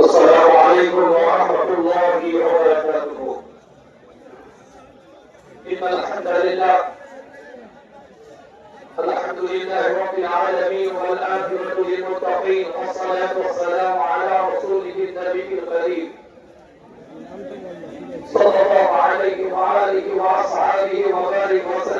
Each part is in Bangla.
السلام عليكم ورحمة الله وبركاته. إن الحمد لله الحمد لله رب العالمين والآخرة للمتقين والصلاة والسلام على رسوله النبي الكريم صلى الله عليه وآله وأصحابه وبارك وسلم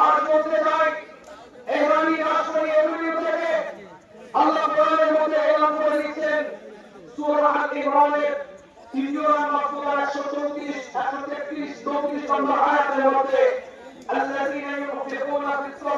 আজ বলতে চাই এই বাণী রাষ্ট্রবাণী এগুলি থেকে আল্লাহ কোরআনের মধ্যে এলান করে দিচ্ছেন সূরা আল ইমরানের তৃতীয় নম্বর সূরা 134 133 34 নম্বর আয়াতের মধ্যে الذين ينفقون في السراء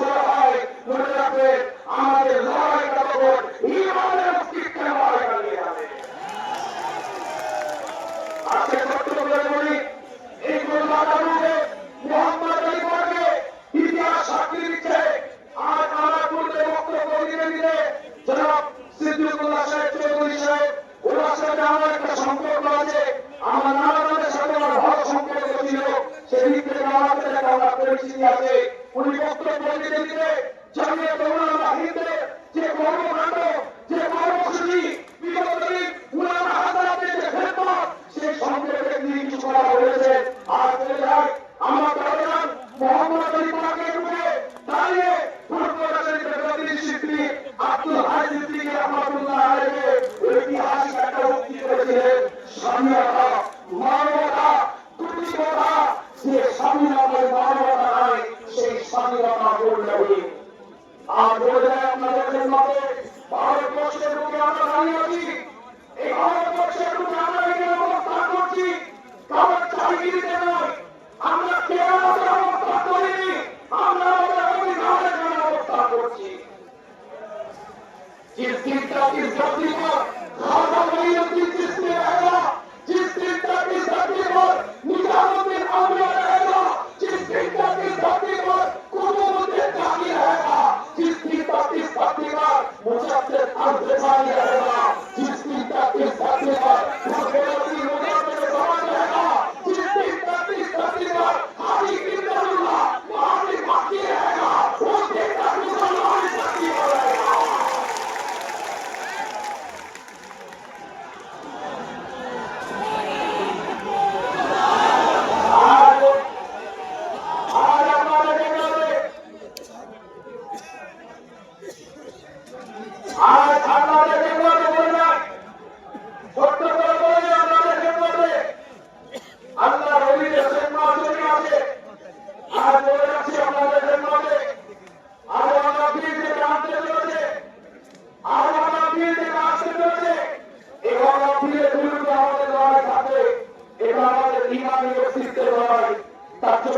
পার্লামেন্টে হয়, মনে রাখবেন আমাদের লড়াইটা তখন ইমানের অস্তিত্বের লড়াইটা নিয়ে যাবে। আর আমার পূর্বে বক্তব্য দিতে দিতে জনাব সিদ্দিকুল্লাহ সাথে আমার একটা সম্পর্ক আছে। আমার নানাদের সাথে আমার ভালো সম্পর্ক ছিল সেদিক পরিচিতি আছে। উনি বক্তব্য দিতে দিতে জানিয়ে দৌড়ানো হিন্দের যে কর্মকাণ্ড যে কর্মসূচি বিগত İstiklal İzzatlima Hazarlayın bir kısmı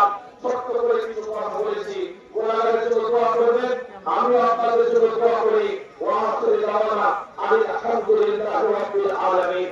আমরা শক্ত বলেছি। ওনাদের জন্য দোয়া করবেন। আমি আপনাদের জন্য দোয়া করি। ওয়া আখিরুল দাওয়ানা আলহামদুলিল্লাহি রাব্বিল আলামিন।